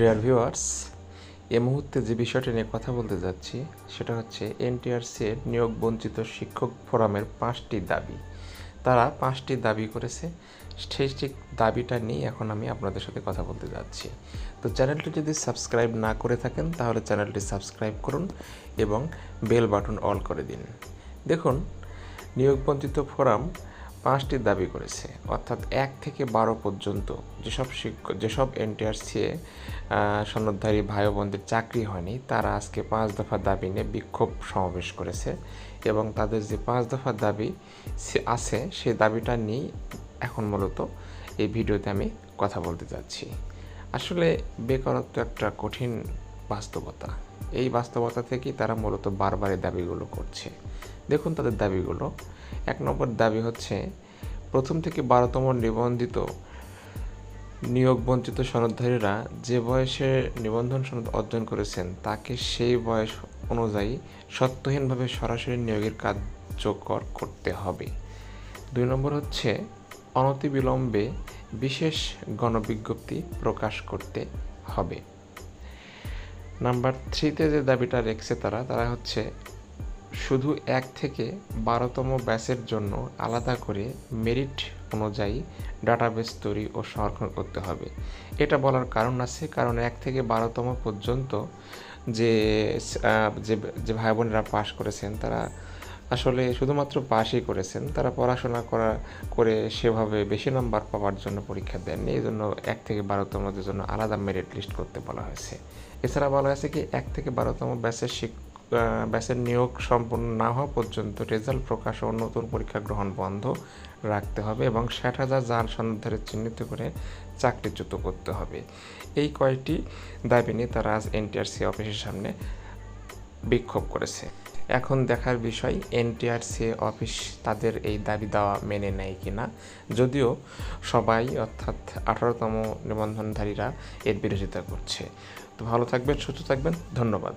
Dear viewers এ মুহূর্তে যে বিষয়টি নিয়ে কথা বলতে যাচ্ছি, সেটা হচ্ছে এনটিআরসি এর নিয়োগ বঞ্চিত শিক্ষক ফোরামের পাঁচটি দাবি। তারা পাঁচটি দাবি করেছে। সেই ঠিক দাবিটা নিয়ে এখন আমি আপনাদের সাথে কথা বলতে যাচ্ছি। তো চ্যানেলটি যদি সাবস্ক্রাইব না করে থাকেন, তাহলে চ্যানেলটি সাবস্ক্রাইব করুন এবং বেল বাটন অল করে দিন। দেখুন, নিয়োগ বঞ্চিত ফোরাম পাঁচটি দাবি করেছে। অর্থাৎ এক থেকে বারো পর্যন্ত যেসব শিক্ষক যেসব এনটিআরসি সনদধারী ভাই বোনদের চাকরি হয়নি, তারা আজকে পাঁচ দফা দাবি নিয়ে বিক্ষোভ সমাবেশ করেছে এবং তাদের যে পাঁচ দফা দাবি আছে সেই দাবিটা নিয়েই এখন মূলত এই ভিডিওতে আমি কথা বলতে যাচ্ছি। আসলে বেকারত্ব একটা কঠিন বাস্তবতা। এই বাস্তবতা থেকেই তারা মূলত বারবার এই দাবিগুলো করছে। দেখুন তাদের দাবিগুলো। এক নম্বর দাবি হচ্ছে, প্রথম থেকে বারোতম নিবন্ধিত নিয়োগ বঞ্চিত সনদধারীরা যে বয়সে নিবন্ধন সনদ অর্জন করেছেন, তাকে সেই বয়স অনুযায়ী সত্যহীনভাবে সরাসরি নিয়োগের কার্যকর করতে হবে। দুই নম্বর হচ্ছে, অনতিবিলম্বে বিশেষ গণবিজ্ঞপ্তি প্রকাশ করতে হবে। নাম্বার থ্রিতে যে দাবিটা রেখেছে তারা তারা হচ্ছে শুধু এক থেকে বারোতম ব্যাচের জন্য আলাদা করে মেরিট অনুযায়ী ডাটাবেস তৈরি ও সংরক্ষণ করতে হবে। এটা বলার কারণ আছে কারণ এক থেকে বারোতম পর্যন্ত যে যে ভাই বোনেরা পাশ করেছেন তারা আসলে শুধুমাত্র পাশই করেছেন তারা পড়াশোনা করা করে সেভাবে বেশি নাম্বার পাওয়ার জন্য পরীক্ষা দেননি। এই জন্য এক থেকে বারোতমদের জন্য আলাদা মেরিট লিস্ট করতে বলা হয়েছে। এছাড়া বলা হয়েছে কি এক থেকে বারোতম ব্যাচের শিক আহ, ব্যাচের নিয়োগ সম্পূর্ণ না হওয়া পর্যন্ত রেজাল্ট প্রকাশ ও নতুন পরীক্ষা গ্রহণ বন্ধ রাখতে হবে এবং ষাট হাজার যান সন্ধারে চিহ্নিত করে চাকরিচ্যুত করতে হবে। এই কয়েকটি দাবি নিয়ে তারা আজ এনটিআরসি অফিসের সামনে বিক্ষোভ করেছে। এখন দেখার বিষয়, এনটিআরসি অফিস তাদের এই দাবি দেওয়া মেনে নেয় কিনা? যদিও সবাই অর্থাৎ আঠারোতম নিবন্ধনধারীরা এর বিরোধিতা করছে। তো ভালো থাকবেন, সুস্থ থাকবেন, ধন্যবাদ।